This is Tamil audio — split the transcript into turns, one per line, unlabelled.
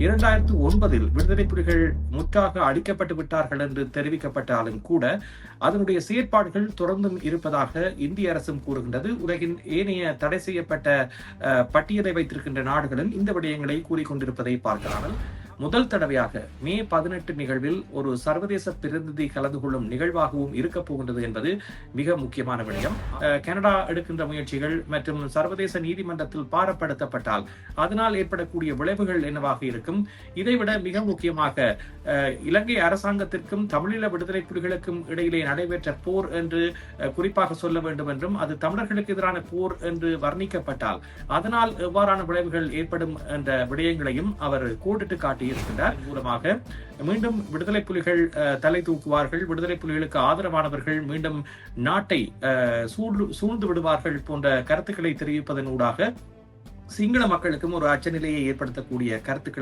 இரண்டாயிரத்து ஒன்பதில் விடுதலை புலிகள் முற்றாக அழிக்கப்பட்டு விட்டார்கள் என்று தெரிவிக்கப்பட்டாலும் கூட அதனுடைய செயற்பாடுகள் தொடர்ந்தும் இருப்பதாக இந்திய அரசும் கூறுகின்றது. உலகின் ஏனைய தடை செய்யப்பட்ட அஹ், பட்டியலை வைத்திருக்கின்ற நாடுகளும் இந்த விடயங்களை கூறிக்கொண்டிருப்பதை பார்க்கலாம். முதல் தடவையாக மே பதினெட்டு நிகழ்வில் ஒரு சர்வதேச பிரதிநிதி கலந்து கொள்ளும் நிகழ்வாகவும் இருக்க போகின்றது என்பது மிக முக்கியமான விடயம். கனடா எடுக்கின்ற முயற்சிகள் மற்றும் சர்வதேச நீதிமன்றத்தில் பாரப்படுத்தப்பட்டால் அதனால் ஏற்படக்கூடிய விளைவுகள் என்னவாக இருக்கும்? இதைவிட மிக முக்கியமாக அஹ், இலங்கை அரசாங்கத்திற்கும் தமிழீழ விடுதலை புலிகளுக்கும் இடையிலே நடைபெற்ற போர் என்று குறிப்பாக சொல்ல வேண்டும் என்றும் அது தமிழர்களுக்கு எதிரான போர் என்று வர்ணிக்கப்பட்டால் அதனால் எவ்வாறான விளைவுகள் ஏற்படும் என்ற விடயங்களையும் அவர் கோடிட்டு காட்டியிருக்கின்றார் மூலமாக மீண்டும் விடுதலை புலிகள் தலை தூக்குவார்கள். விடுதலை புலிகளுக்கு ஆதரவானவர்கள் மீண்டும் நாட்டை சூழ்ந்து சூழ்ந்து விடுவார்கள் போன்ற கருத்துக்களை தெரிவிப்பதன் ஊடாக சிங்கள மக்களுக்கும் ஒரு அச்சநிலையை ஏற்படுத்தக்கூடிய கருத்துக்கள்